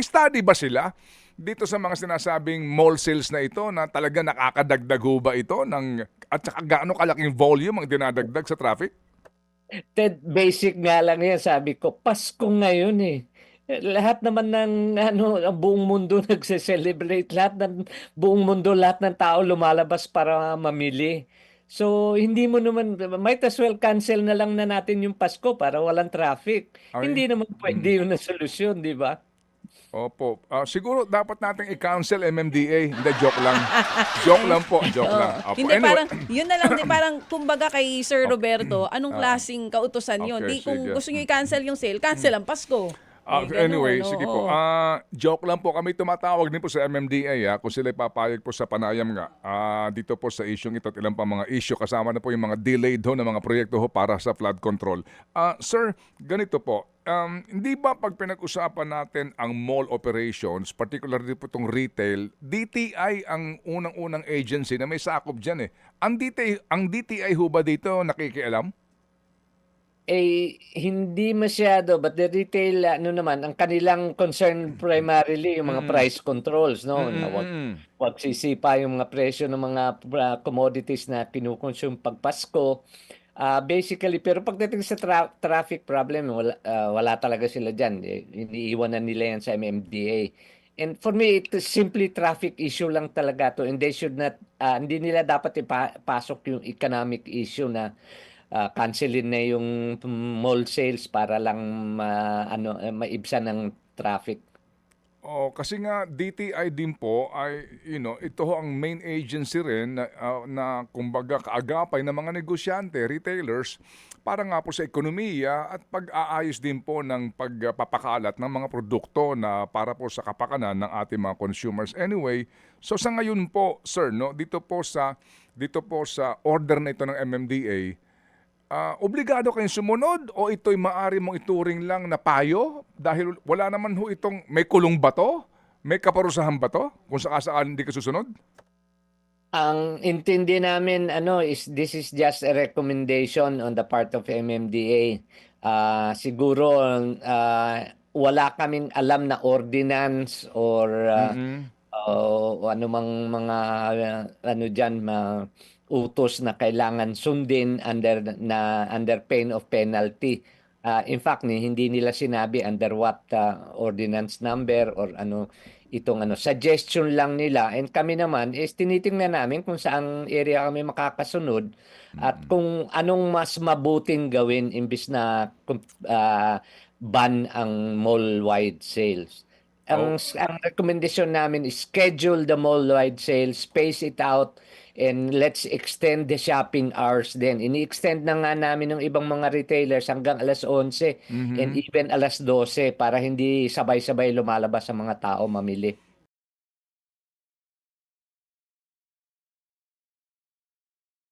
May study ba sila dito sa mga sinasabing mall sales na ito na talaga nakakadagdag ho ba ito ng at saka gaano kalaking volume ang dinadagdag sa traffic? Ted, basic nga lang yan, sabi ko, Pasko ngayon eh. Lahat naman ng ano, ang buong mundo nagse-celebrate, lahat ng buong mundo, lahat ng tao lumalabas para mamili. So, hindi mo naman, might as well cancel na lang na natin yung Pasko para walang traffic. Ay, Hindi naman mm. pwede yun na solusyon, di ba? Opo. Ah, siguro dapat nating i-counsel MMDA. Hindi, joke lang. joke lang po, joke Oo. lang. Opo. Hindi Anyway, parang yun na lang din parang kumbaga kay Sir Roberto, anong klaseng kautusan yun? Okay, Di kung sige. gusto niyo i-cancel yung sale, cancel ang Pasko. Ah, Eh, ganun, anyway, sige po. oo. Ah, joke lang po kami tumatawag din po sa MMDA ah, kung sila papayag po sa panayam nga ah, dito po sa isyong ito at ilang pa mga issue kasama na po yung mga delayed ho na mga proyekto ho para sa flood control. Ah, sir, ganito po. Um, hindi ba pag pinag-usapan natin ang mall operations, particularly po itong retail, DTI ang unang-unang agency na may sakop dyan eh. Ang DTI, ang DTI ho ba dito nakikialam? Eh, hindi masyado, but the retail, ano naman, ang kanilang concern primarily yung mga price controls, no? Na wag, sisipa yung mga presyo ng mga uh, commodities na kinukonsume pag Pasko. Ah, basically, pero pagdating sa tra- traffic problem, wala, ah, wala talaga sila dyan. Eh, iniiwan na nila yan sa MMDA. And for me, it is simply traffic issue lang talaga to. And they should not, ah, hindi nila dapat ipasok yung economic issue na ah, cancelin na yung mall sales para lang ma, ano, eh, maibsan ng traffic. Oh, kasi nga DTI din po ay you know, ito ho ang main agency rin na, ah, na kumbaga kaagapay ng mga negosyante, retailers para nga po sa ekonomiya at pag-aayos din po ng pagpapakalat ng mga produkto na para po sa kapakanan ng ating mga consumers. Anyway, so sa ngayon po, sir, no, dito po sa dito po sa order na ito ng MMDA, Ah, obligado kayong sumunod o ito'y maari mong ituring lang na payo dahil wala naman ho itong may kulong ba to? May kaparusahan ba to? Kung sakasaan hindi ka susunod? Ang intindi namin ano is this is just a recommendation on the part of MMDA. Ah, siguro ah, wala kaming alam na ordinance or ah, Mhm. o ano mang mga ah, ano diyan ma utos na kailangan sundin under na under pain of penalty. Ah, in fact, ni hindi nila sinabi under what ah, ordinance number or ano itong ano suggestion lang nila and kami naman is tinitingnan namin kung saang area kami makakasunod at kung anong mas mabuting gawin imbis na ah, ban ang mall-wide sales. Ang ang recommendation namin is schedule the mall-wide sales, space it out and let's extend the shopping hours din. Ini-extend na nga namin ng ibang mga retailers hanggang alas 11 and even alas 12 para hindi sabay-sabay lumalabas ang mga tao mamili.